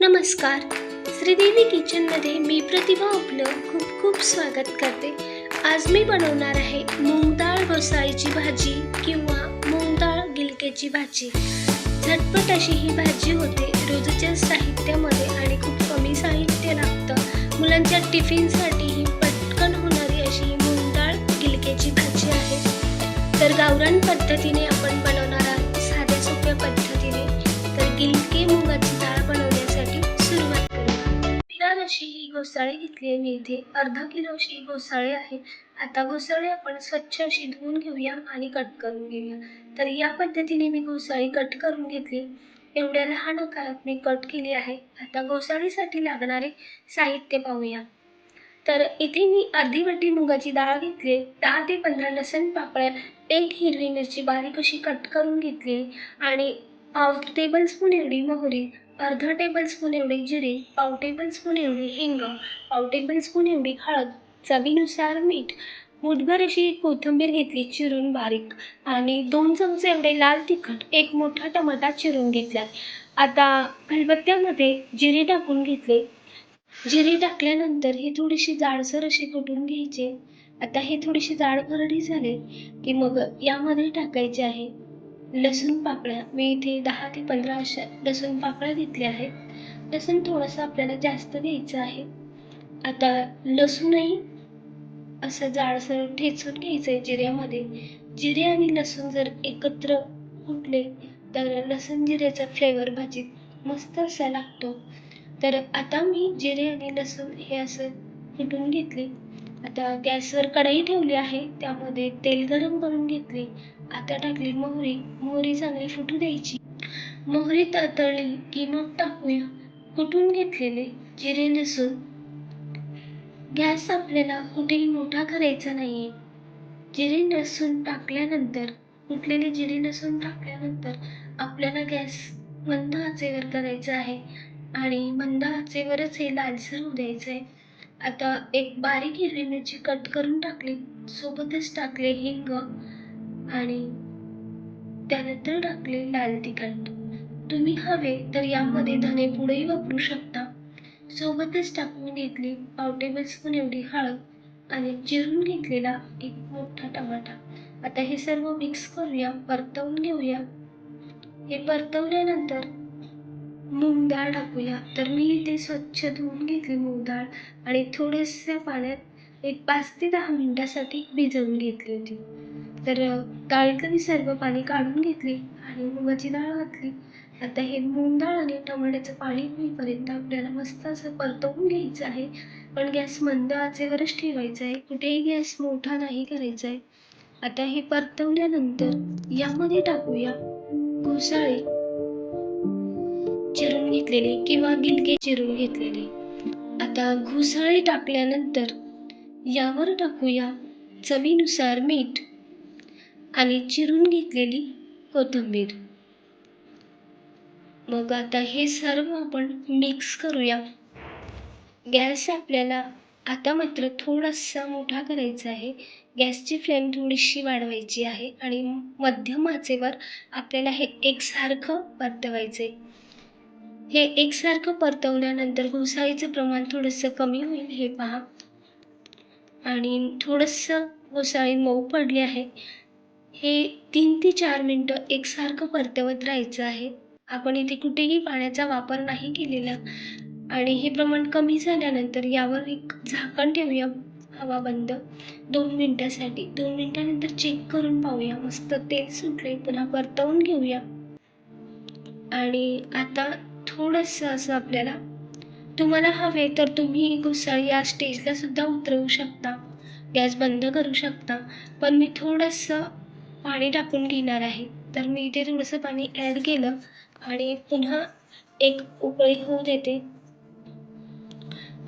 नमस्कार. श्रीदेवी किचनमध्ये मी प्रतिभा आपलं खूप खूप स्वागत करते. आज मी बनवणार आहे मूग डाळ घोसाळीची भाजी किंवा मूग डाळ भाजी. झटपट अशी ही भाजी होते. रोजच्या साहित्यामध्ये आणि खूप कमी साहित्य लागतं. मुलांच्या टिफिनसाठी ही पटकन होणारी अशी ही मूग डाळ गिलक्याची भाजी आहे. तर गावरान पद्धतीने आपण बनवणार आहोत. साध्या सोप्या पद्धतीने. तर गिलके मुगाची घोसाळी घेतली आहे मी इथे. अर्धा किलो अशी घोसाळी आहे. आता घोसाळी आपण स्वच्छ अशी धुवून घेऊया आणि कट करून घेऊया. तर या पद्धतीने मी घोसाळी कट करून घेतली. एवढ्या लहान आकारात मी कट केली आहे. आता घोसाळीसाठी लागणारे साहित्य पाहूया. तर इथे मी अर्धी वाटी मुगाची डाळ घेतली दहा ते पंधरा लसण पाकळ्या एक हिरवी मिरची बारीक अशी कट करून घेतली आणि पाव टेबल स्पून एवढी मोहरी अर्धा टेबल स्पून एवढे जिरे पाव टेबलस्पून एवढी हिंग पाव टेबलस्पून एवढी हळद चवीनुसार मीठ मुठभर अशी कोथिंबीर घेतली चिरून बारीक आणि दोन चमचे एवढे लाल तिखट एक मोठा टमाटा चिरून घेतला. आता खलबत्त्यामध्ये जिरे टाकून घेतले. जिरे टाकल्यानंतर हे थोडीशी जाडसर अशी कुटून घ्यायचे. आता हे थोडीशी जाड भरडी झाले की मग यामध्ये टाकायचे आहे. लसूण पाकळ्या मी इथे दहा ते पंधरा अशा लसूण पाकळ्या घेतल्या आहेत. लसूण थोडंसं आपल्याला जास्त घ्यायचं आहे. आता लसूणही असं जाडसर ठेचून घ्यायचं आहे जिऱ्यामध्ये. जिरे आणि लसूण जर एकत्र फुटले तर लसूण जिऱ्याचा फ्लेवर भाजीत मस्त असा लागतो. तर आता मी जिरे आणि लसूण हे असं फुटून घेतले? आता गॅसवर कढई ठेवली आहे त्यामध्ये तेल गरम करून घेतले. आता टाकली मोहरी. मोहरी चांगली फुटू द्यायची. मोहरी तळली की मग टाकूया. कुटून घेतलेले जिरे लसूण. गॅस आपल्याला कुठेही मोठा करायचा नाहीये. जिरे लसूण टाकल्यानंतर कुटलेले जिरे लसूण टाकल्यानंतर आपल्याला गॅस मंद आचेवर करायचा आहे. आणि मंद आचेवरच हे लालसर होऊ द्यायचं आहे आता एक बारीक हिरवी मिरची कट करून टाकली. सोबतच टाकले हिंग आणि त्यानंतर टाकले लाल तिखट. तुम्ही हवे तर यामध्ये धने पुढेही वापरू शकता. सोबतच टाकून घेतली पाव टेबल स्पून एवढी हळद आणि चिरून घेतलेला एक मोठा टमाटा. आता हे सर्व मिक्स करूया परतवून घेऊया. हे परतवल्यानंतर मूग डाळ टाकूया. तर मी ते स्वच्छ धुवून घेतली मूग डाळ आणि थोड्याशा पाण्यात एक पाच ते दहा मिनटासाठी भिजवून घेतली होती. तर डाळीतलं मी सर्व पाणी काढून घेतले आणि मुगाची डाळ घातली. आता हे मूग डाळ आणि टमाट्याचं पाणी होईपर्यंत आपल्याला मस्त असं परतवून घ्यायचं आहे. पण गॅस मंद आचेवरच ठेवायचा आहे. कुठेही गॅस मोठा नाही करायचा आहे. आता हे परतवल्यानंतर यामध्ये टाकूया. घोसाळी घेतलेली किंवा गिलके चिरून घेतलेले. आता घुसाळी टाकल्यानंतर यावर टाकूया चवीनुसार मीठ आणि चिरून घेतलेली कोथिंबीर. मग आता हे सर्व आपण मिक्स करूया. गॅस आपल्याला आता मात्र थोडासा मोठा करायचा आहे. गॅसची फ्लेम थोडीशी वाढवायची आहे आणि मध्यम आचेवर आपल्याला हे एकसारखं परतवायचं आहे हे एकसारखं परतवल्यानंतर घोसाळीचं प्रमाण थोडंसं कमी होईल हे पहा. आणि थोडंसं घोसाळी मऊ पडली आहे. हे तीन ते चार मिनटं एकसारखं परतवत राहायचं आहे. आपण इथे कुठेही पाण्याचा वापर नाही केलेला. आणि हे प्रमाण कमी झाल्यानंतर यावर एक झाकण ठेवूया. हवा बंद. दोन मिनटासाठी. दोन मिनटानंतर चेक करून पाहूया. मस्त तेल सुटले पुन्हा परतवून घेऊया. आणि आता थोडंसं असं आपल्याला. तुम्हाला हवे तर तुम्ही घुसळ या स्टेजला सुद्धा उतरवू शकता. गॅस बंद करू शकता. पण मी थोडंसं पाणी टाकून घेणार आहे. तर मी इथे थोडंसं पाणी ॲड केलं आणि पुन्हा एक उकळी होऊ देते.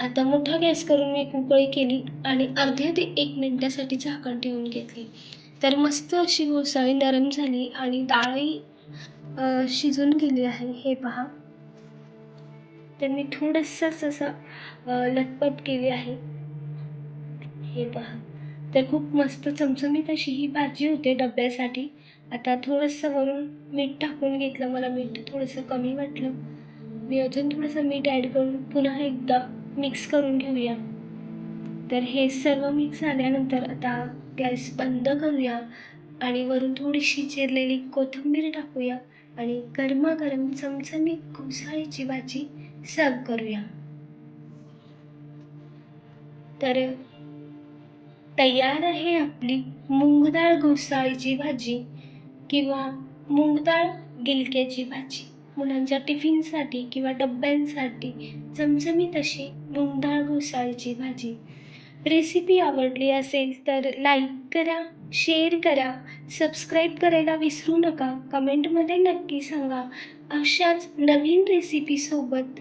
आता मोठा गॅस करून मी एक उकळी केली आणि अर्ध्या ते एक मिनटासाठी झाकण ठेवून घेतली. तर मस्त अशी घोसाळी नरम झाली आणि डाळही शिजून गेली आहे. हे पहा. तर मी थोडंसंच असं अ, लटपट केली आहे. हे पहा. तर खूप मस्त चमचमीत अशी ही भाजी होते डब्यासाठी. आता थोडंसं वरून मीठ टाकून घेतलं. मला मीठ थोडंसं कमी वाटलं. मी अजून थोडंसं मीठ ॲड करून पुन्हा एकदा मिक्स करून घेऊया. तर हे सर्व मिक्स झाल्यानंतर आता गॅस बंद करूया आणि वरून थोडीशी चिरलेली कोथिंबीर टाकूया आणि गरमागरम चमचमीत घोसाळीची भाजी साफ करूया. तर तयार आहे आपली मूग घोसाळीची भाजी किंवा मूग गिलक्याची भाजी. मुलांच्या टिफिनसाठी किंवा डब्यांसाठी चमचमीत अशी मूग घोसाळीची भाजी. रेसिपी आवडली असेल तर लाईक करा शेअर करा सबस्क्राईब करायला विसरू नका. कमेंटमध्ये नक्की सांगा. अशाच नवीन रेसिपीसोबत